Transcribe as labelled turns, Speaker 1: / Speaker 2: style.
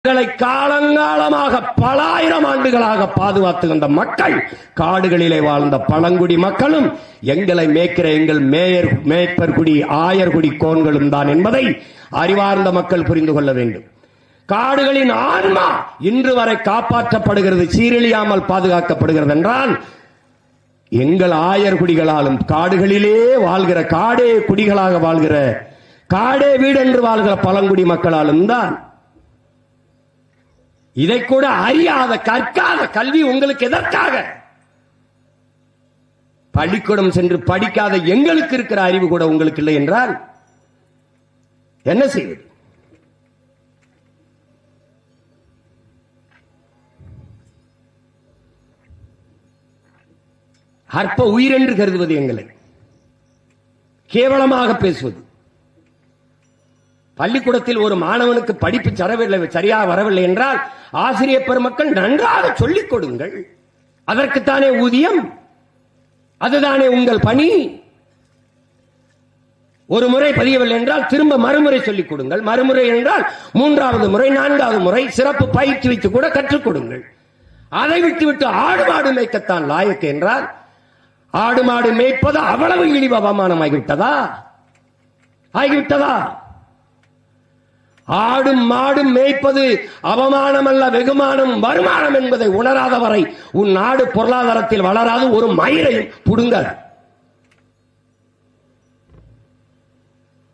Speaker 1: காடுகளை காலங்காலமாக பல ஆயிரம் ஆண்டுகளாக பாதுகாத்து வந்த மக்கள் காடுகளிலே வாழ்ந்த பழங்குடி மக்களும் எங்களை மேய்க்கிற எங்கள் மேயர் மேய்ப்பர்குடி ஆயர்குடி கோன்களும் தான் என்பதை அறிவார்ந்த மக்கள் புரிந்து கொள்ள வேண்டும். காடுகளின் ஆன்மா இன்று வரை காப்பாற்றப்படுகிறது சீரழியாமல் பாதுகாக்கப்படுகிறது என்றால் எங்கள் ஆயர்குடிகளாலும் காடுகளிலே வாழ்கிற காடே குடிகளாக வாழ்கிற காடே வீடென்று வாழ்கிற பழங்குடி மக்களாலும் தான் இதை கூட அறியாத கற்காத கல்வி உங்களுக்கு எதற்காக? பள்ளிக்கூடம் சென்று படிக்காத எங்களுக்கு இருக்கிற அறிவு கூட உங்களுக்கு இல்லை என்றால் என்ன செய்வது? அற்ப உயிரென்று கருதுவது எங்களை. கேவலமாக பேசுவது. பள்ளிக்கூடத்தில் ஒரு மாணவனுக்கு படிப்பு சரவில்லை சரியாக வரவில்லை என்றால் ஆசிரியர் பெருமக்கள் நன்றாக சொல்லிக் கொடுங்கள். அதற்குத்தானே ஊதியம்? அதுதானே உங்கள் பணி? ஒரு முறை பதியவில்லை என்றால் திரும்ப மறுமுறை சொல்லிக் கொடுங்கள். மறுமுறை என்றால் மூன்றாவது முறை நான்காவது முறை சிறப்பு பயிற்சி வைத்து கூட கற்றுக் கொடுங்கள். அதை விட்டுவிட்டு ஆடு மாடு மேய்க்கத்தான் லாயக்கு என்றால் ஆடு மாடு மேய்ப்பது அவ்வளவு இழிவு அவமானமாகிவிட்டதா? ஆகிவிட்டதா? ஆடும் மாடும் மேய்ப்பது அவமானம் அல்ல வெகுமானம் வருமானம் என்பதை உணராத வரை உன் நாடு பொருளாதாரத்தில் வளராது ஒரு மயிரையும் புடுங்காது